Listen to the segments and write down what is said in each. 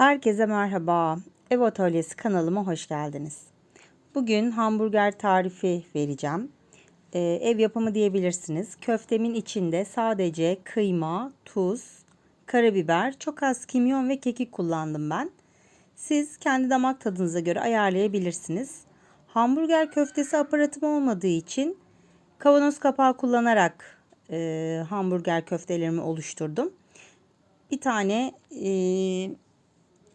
Herkese merhaba. Ev Atölyesi kanalıma hoş geldiniz. Bugün hamburger tarifi vereceğim. Ee, ev yapımı diyebilirsiniz. Köftemin içinde sadece kıyma, tuz, karabiber, çok az kimyon ve kekik kullandım ben. Siz kendi damak tadınıza göre ayarlayabilirsiniz. Hamburger köftesi aparatım olmadığı için kavanoz kapağı kullanarak e, hamburger köftelerimi oluşturdum. Bir tane e,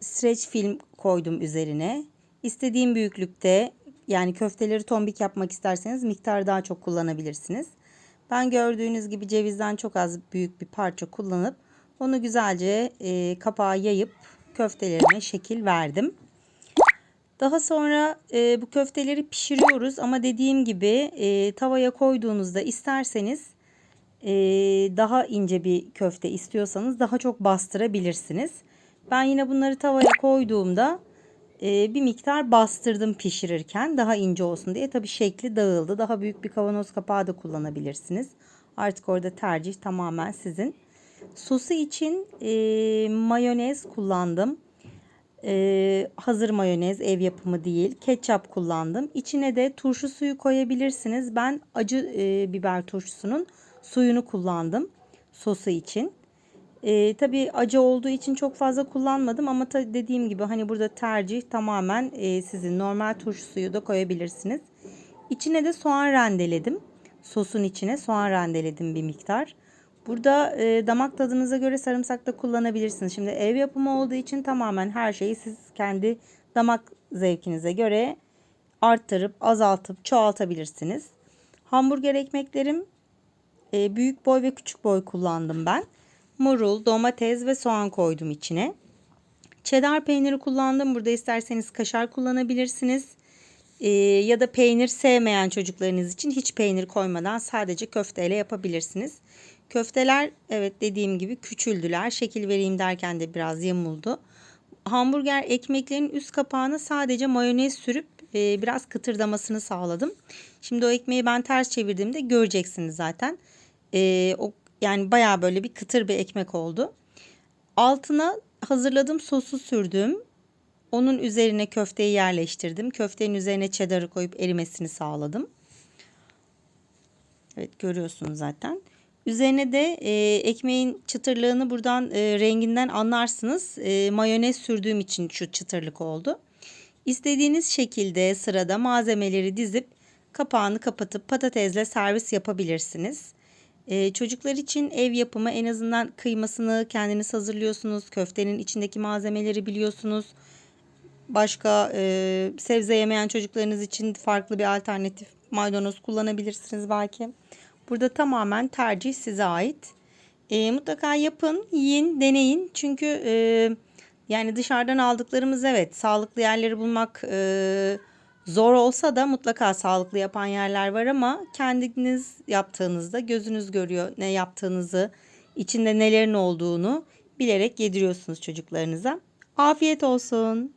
streç film koydum üzerine. İstediğim büyüklükte yani köfteleri tombik yapmak isterseniz miktar daha çok kullanabilirsiniz. Ben gördüğünüz gibi cevizden çok az büyük bir parça kullanıp onu güzelce e, kapağa yayıp köftelerine şekil verdim. Daha sonra e, bu köfteleri pişiriyoruz ama dediğim gibi e, tavaya koyduğunuzda isterseniz e, daha ince bir köfte istiyorsanız daha çok bastırabilirsiniz. Ben yine bunları tavaya koyduğumda e, bir miktar bastırdım pişirirken daha ince olsun diye. Tabii şekli dağıldı. Daha büyük bir kavanoz kapağı da kullanabilirsiniz. Artık orada tercih tamamen sizin. Sosu için e, mayonez kullandım. E, hazır mayonez ev yapımı değil. Ketçap kullandım. İçine de turşu suyu koyabilirsiniz. Ben acı e, biber turşusunun suyunu kullandım sosu için. E, tabii acı olduğu için çok fazla kullanmadım ama ta, dediğim gibi hani burada tercih tamamen e, sizin normal turşu suyu da koyabilirsiniz. İçine de soğan rendeledim. Sosun içine soğan rendeledim bir miktar. Burada e, damak tadınıza göre sarımsak da kullanabilirsiniz. Şimdi ev yapımı olduğu için tamamen her şeyi siz kendi damak zevkinize göre arttırıp azaltıp çoğaltabilirsiniz. Hamburger ekmeklerim e, büyük boy ve küçük boy kullandım ben. Marul, domates ve soğan koydum içine. Cheddar peyniri kullandım. Burada isterseniz kaşar kullanabilirsiniz. E, ya da peynir sevmeyen çocuklarınız için hiç peynir koymadan sadece köfteyle yapabilirsiniz. Köfteler evet dediğim gibi küçüldüler. Şekil vereyim derken de biraz yamuldu. Hamburger ekmeklerin üst kapağına sadece mayonez sürüp e, biraz kıtırdamasını sağladım. Şimdi o ekmeği ben ters çevirdiğimde göreceksiniz zaten. E, o yani baya böyle bir kıtır bir ekmek oldu. Altına hazırladığım sosu sürdüm. Onun üzerine köfteyi yerleştirdim. Köftenin üzerine cheddar'ı koyup erimesini sağladım. Evet görüyorsunuz zaten. Üzerine de e, ekmeğin çıtırlığını buradan e, renginden anlarsınız. E, mayonez sürdüğüm için şu çıtırlık oldu. İstediğiniz şekilde sırada malzemeleri dizip kapağını kapatıp patatesle servis yapabilirsiniz. Ee, çocuklar için ev yapımı en azından kıymasını kendiniz hazırlıyorsunuz. Köftenin içindeki malzemeleri biliyorsunuz. Başka e, sebze yemeyen çocuklarınız için farklı bir alternatif maydanoz kullanabilirsiniz belki. Burada tamamen tercih size ait. E, mutlaka yapın, yiyin, deneyin. Çünkü e, yani dışarıdan aldıklarımız evet sağlıklı yerleri bulmak e, zor olsa da mutlaka sağlıklı yapan yerler var ama kendiniz yaptığınızda gözünüz görüyor ne yaptığınızı, içinde nelerin olduğunu bilerek yediriyorsunuz çocuklarınıza. Afiyet olsun.